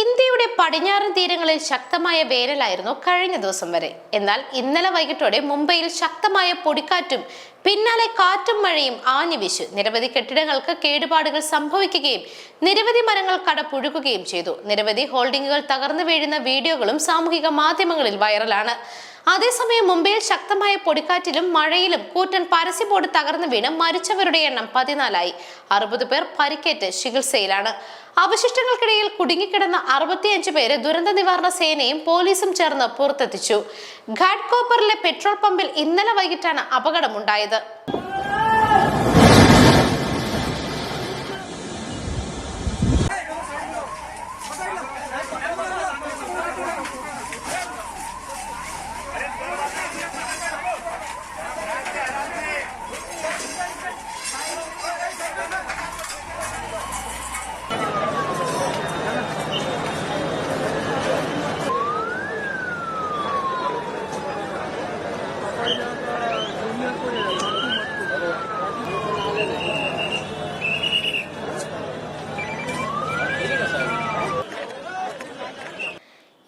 ഇന്ത്യയുടെ പടിഞ്ഞാറൻ തീരങ്ങളിൽ ശക്തമായ വേനലായിരുന്നു കഴിഞ്ഞ ദിവസം വരെ. എന്നാൽ ഇന്നലെ വൈകിട്ടോടെ മുംബൈയിൽ ശക്തമായ പൊടിക്കാറ്റും പിന്നാലെ കാറ്റും മഴയും ആഞ്ഞു വീശു നിരവധി കെട്ടിടങ്ങൾക്ക് കേടുപാടുകൾ സംഭവിക്കുകയും നിരവധി മരങ്ങൾ കടപുഴുകുകയും ചെയ്തു. നിരവധി ഹോൾഡിംഗുകൾ തകർന്നു വീഴുന്ന വീഡിയോകളും സാമൂഹിക മാധ്യമങ്ങളിൽ വൈറലാണ്. അതേസമയം മുംബൈയിൽ ശക്തമായ പൊടിക്കാറ്റിലും മഴയിലും കൂറ്റൻ പരസ്യ ബോർഡ് തകർന്നു വീണ് മരിച്ചവരുടെ എണ്ണം പതിനാലായി. അറുപത് പേർ പരിക്കേറ്റ് ചികിത്സയിലാണ്. അവശിഷ്ടങ്ങൾക്കിടയിൽ കുടുങ്ങിക്കിടന്ന അറുപത്തിയഞ്ച് പേരെ ദുരന്ത നിവാരണ സേനയും പോലീസും ചേർന്ന് പുറത്തെത്തിച്ചു. ഘാട്ട്കോപ്പറിലെ പെട്രോൾ പമ്പിൽ ഇന്നലെ വൈകിട്ടാണ് അപകടമുണ്ടായത്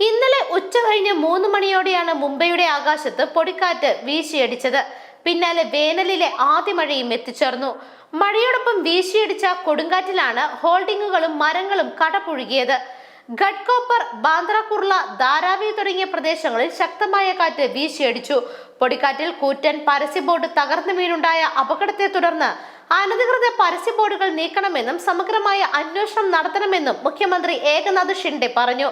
ഇന്നലെ ഉച്ച മൂന്ന് മണിയോടെയാണ് മുംബൈയുടെ ആകാശത്ത് പൊടിക്കാറ്റ് വീശിയടിച്ചത്. പിന്നാലെ വേനലിലെ ആദ്യ മഴയും എത്തിച്ചേർന്നു. മഴയോടൊപ്പം വീശിയടിച്ച കൊടുങ്കാറ്റിലാണ് ഹോൾഡിങ്ങുകളും മരങ്ങളും കടപുഴുകിയത്. ഘട്കോപ്പർ ബാന്ദ്രകുർള ധാരാവി തുടങ്ങിയ പ്രദേശങ്ങളിൽ ശക്തമായ കാറ്റ് വീശിയടിച്ചു. പൊടിക്കാറ്റിൽ കൂറ്റൻ പരസ്യ ബോർഡ് തകർന്നു വീണുണ്ടായ അപകടത്തെ തുടർന്ന് അനധികൃത പരസ്യ ബോർഡുകൾ നീക്കണമെന്നും സമഗ്രമായ അന്വേഷണം നടത്തണമെന്നും മുഖ്യമന്ത്രി ഏകനാഥ് ഷിൻഡെ പറഞ്ഞു.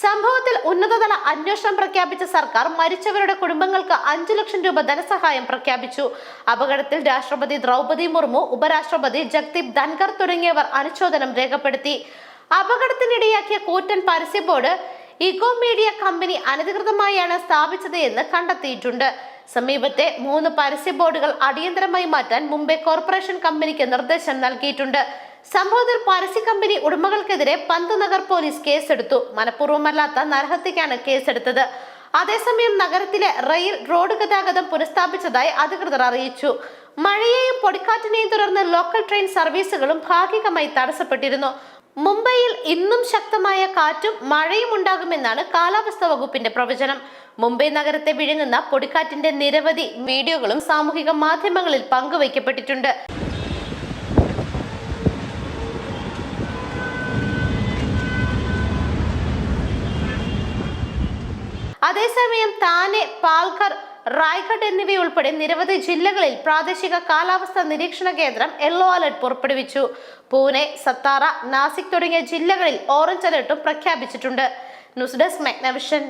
സംഭവത്തിൽ ഉന്നതതല അന്വേഷണം പ്രഖ്യാപിച്ച സർക്കാർ മരിച്ചവരുടെ കുടുംബങ്ങൾക്ക് അഞ്ചു ലക്ഷം രൂപ ധനസഹായം പ്രഖ്യാപിച്ചു. അപകടത്തിൽ രാഷ്ട്രപതി ദ്രൗപദി മുർമു ഉപരാഷ്ട്രപതി ജഗ്ദീപ് ധൻകർ തുടങ്ങിയവർ അനുശോചനം രേഖപ്പെടുത്തി. അപകടത്തിനിടയാക്കിയ കൂറ്റൻ പരസ്യ ബോർഡ് ഇഗോ മീഡിയ കമ്പനി അനധികൃതമായാണ് സ്ഥാപിച്ചത് എന്ന് കണ്ടെത്തിയിട്ടുണ്ട്. സമീപത്തെ മൂന്ന് പരസ്യ ബോർഡുകൾ അടിയന്തരമായി മാറ്റാൻ മുംബൈ കോർപ്പറേഷൻ കമ്പനിക്ക് നിർദ്ദേശം നൽകിയിട്ടുണ്ട്. സംഭവത്തിൽ പരസ്യ കമ്പനി ഉടമകൾക്കെതിരെ പന്ത് നഗർ പോലീസ് കേസെടുത്തു. മനഃപൂർവമല്ലാത്ത നരഹത്യക്കാണ് കേസെടുത്തത്. അതേസമയം നഗരത്തിലെ റെയിൽ റോഡ് ഗതാഗതം പുനഃസ്ഥാപിച്ചതായി അധികൃതർ അറിയിച്ചു. മഴയെയും പൊടിക്കാറ്റിനെയും തുടർന്ന് ലോക്കൽ ട്രെയിൻ സർവീസുകളും ഭാഗികമായി തടസ്സപ്പെട്ടിരുന്നു. മുംബൈയിൽ ഇന്നും ശക്തമായ കാറ്റും മഴയും ഉണ്ടാകുമെന്നാണ് കാലാവസ്ഥാ വകുപ്പിന്റെ പ്രവചനം. മുംബൈ നഗരത്തെ വിഴുങ്ങുന്ന പൊടിക്കാറ്റിന്റെ നിരവധി വീഡിയോകളും സാമൂഹിക മാധ്യമങ്ങളിൽ പങ്കുവയ്ക്കപ്പെട്ടിട്ടുണ്ട്. അതേസമയം താനെ പാൽഘർ റായ്ഗഡ് എന്നിവയുൾപ്പെടെ നിരവധി ജില്ലകളിൽ പ്രാദേശിക കാലാവസ്ഥാ നിരീക്ഷണ കേന്ദ്രം യെല്ലോ അലർട്ട് പുറപ്പെടുവിച്ചു. പൂനെ സത്താറ നാസിക് തുടങ്ങിയ ജില്ലകളിൽ ഓറഞ്ച് അലർട്ടും പ്രഖ്യാപിച്ചിട്ടുണ്ട്. News desk Magnavision.